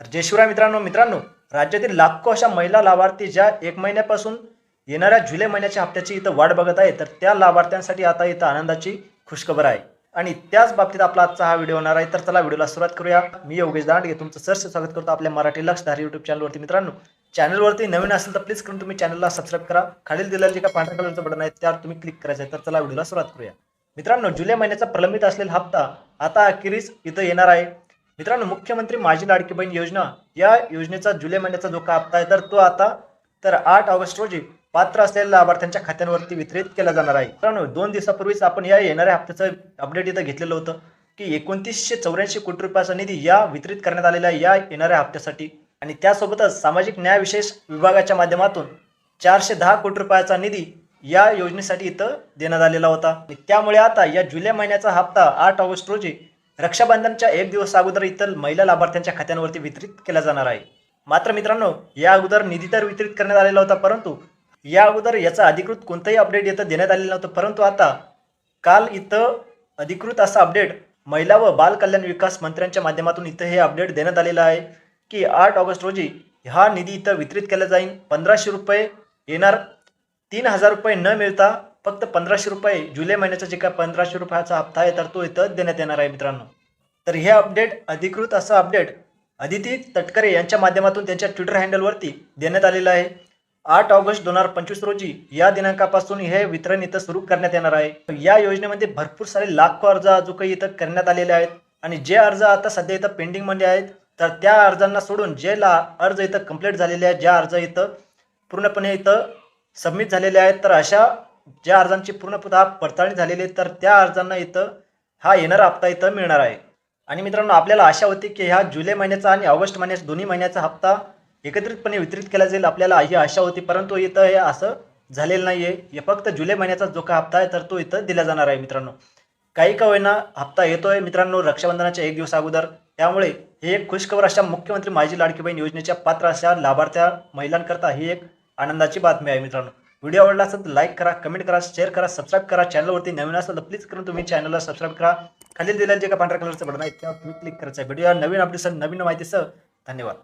तर जय शिवराय मित्रांनो मित्रांनो राज्यातील लाखो अशा महिला लाभार्थी ज्या एक महिन्यापासून येणाऱ्या जुलै महिन्याच्या हप्त्याची इथं वाट बघत आहे तर त्या लाभार्थ्यांसाठी आता इथं आनंदाची खुशखबर आहे. आणि त्याच बाबतीत आपला आजचा हा व्हिडिओ होणार आहे तर चला व्हिडिओला सुरुवात करूया. मी योगेश दांडगे तुमचं सरसे स्वागत करतो आपल्या मराठी लक्षधारी युट्यूब चॅनलवरती मित्रांनो चॅनलवरती नवीन असेल तर प्लीज करून तुम्ही चॅनलला सबस्क्राईब करा. खालील दिलेलं जे का पांढऱ्या कलरचं बटन आहे त्यावर तुम्ही क्लिक करायचं आहे तर चला व्हिडिओला सुरुवात करूया. मित्रांनो जुलै महिन्याचा प्रलंबित असलेला हप्ता आता अखेरीस इथं येणार आहे. मित्रांनो मुख्यमंत्री माझी लाडकी बहीण योजना या योजनेचा जुलै महिन्याचा जो का हप्ता आहे तर तो आता तर आठ ऑगस्ट रोजी पात्र असलेल्या लाभार्थ्यांच्या खात्यांवरती वितरित केला जाणार आहे. मित्रांनो दोन दिवसापूर्वीच आपण या येणाऱ्या हप्त्याचं अपडेट इथं घेतलेलं होतं की एकोणतीसशे चौऱ्याऐंशी कोटी रुपयाचा निधी या वितरित करण्यात आलेला आहे या येणाऱ्या हप्त्यासाठी. आणि त्यासोबतच सामाजिक न्याय विशेष विभागाच्या माध्यमातून चारशे दहा कोटी रुपयाचा निधी या योजनेसाठी इथं देण्यात आलेला होता. त्यामुळे आता या जुलै महिन्याचा हप्ता आठ ऑगस्ट रोजी रक्षाबंधनच्या एक दिवस अगोदर इतर महिला लाभार्थ्यांच्या खात्यांवरती वितरित केला जाणार आहे. मात्र मित्रांनो या अगोदर निधी तर वितरित करण्यात आलेला होता परंतु या अगोदर याचा अधिकृत कोणताही अपडेट इथं देण्यात आलेलं नव्हतं. परंतु आता काल इथं अधिकृत असा अपडेट महिला व बाल कल्याण विकास मंत्र्यांच्या माध्यमातून इथं हे अपडेट देण्यात आलेलं आहे की आठ ऑगस्ट रोजी हा निधी इथं वितरित केला जाईल पंधराशे रुपये येणार तीन हजार रुपये न मिळता फक्त पंधराशे रुपये जुलै महिन्याचा जे काय पंधराशे रुपयाचा हप्ता आहे तर तो इथं देण्यात येणार आहे मित्रांनो. तर हे अपडेट अधिकृत असं अपडेट अदिती तटकरे यांच्या माध्यमातून त्यांच्या ट्विटर हँडलवरती देण्यात आलेलं आहे. आठ ऑगस्ट दोन हजार पंचवीस रोजी या दिनांकापासून हे वितरण इथं सुरू करण्यात येणार आहे. या योजनेमध्ये भरपूर सारे लाखो अर्ज अजून काही इथं करण्यात आलेले आहेत. आणि जे अर्ज आता सध्या इथं पेंडिंगमध्ये आहेत तर त्या अर्जांना सोडून जे ला अर्ज इथं कंप्लीट झालेले आहेत ज्या अर्ज इथं पूर्णपणे इथं सबमिट झालेले आहेत तर अशा ज्या अर्जांची पूर्णतः पडताळणी झालेली आहे तर त्या अर्जांना इथं हा येणारा हप्ता इथं मिळणार आहे. आणि मित्रांनो आपल्याला आशा होती की ह्या जुलै महिन्याचा आणि ऑगस्ट महिन्याचा दोन्ही महिन्याचा हप्ता एकत्रितपणे वितरित केला जाईल आपल्याला ही आशा होती परंतु इथं हे असं झालेलं नाही आहे हे फक्त जुलै महिन्याचा जो का हप्ता आहे तर तो इथं दिला जाणार आहे मित्रांनो. काही का होईना हप्ता येतोय मित्रांनो रक्षाबंधनाच्या एक दिवस अगोदर. त्यामुळे हे एक खुशखबर अशा मुख्यमंत्री माझी लाडकी बहीण योजनेच्या पात्र अशा लाभार्थ्या महिलांकरता ही एक आनंदाची बातमी आहे मित्रांनो. व्हिडिओ आवडला असेल तर लाईक करा कमेंट करा शेअर करा सबस्क्राईब करा. चॅनलवरती नवीन असेल तर प्लीज करून तुम्ही चॅनलला सबस्क्राईब करा. खाली दिलेलं जे का पांढऱ्या कलरचं बटन आहे त्यावर तुम्ही क्लिक करायचं आहे. व्हिडिओ नवीन अपडेट नवीन माहितीसह धन्यवाद.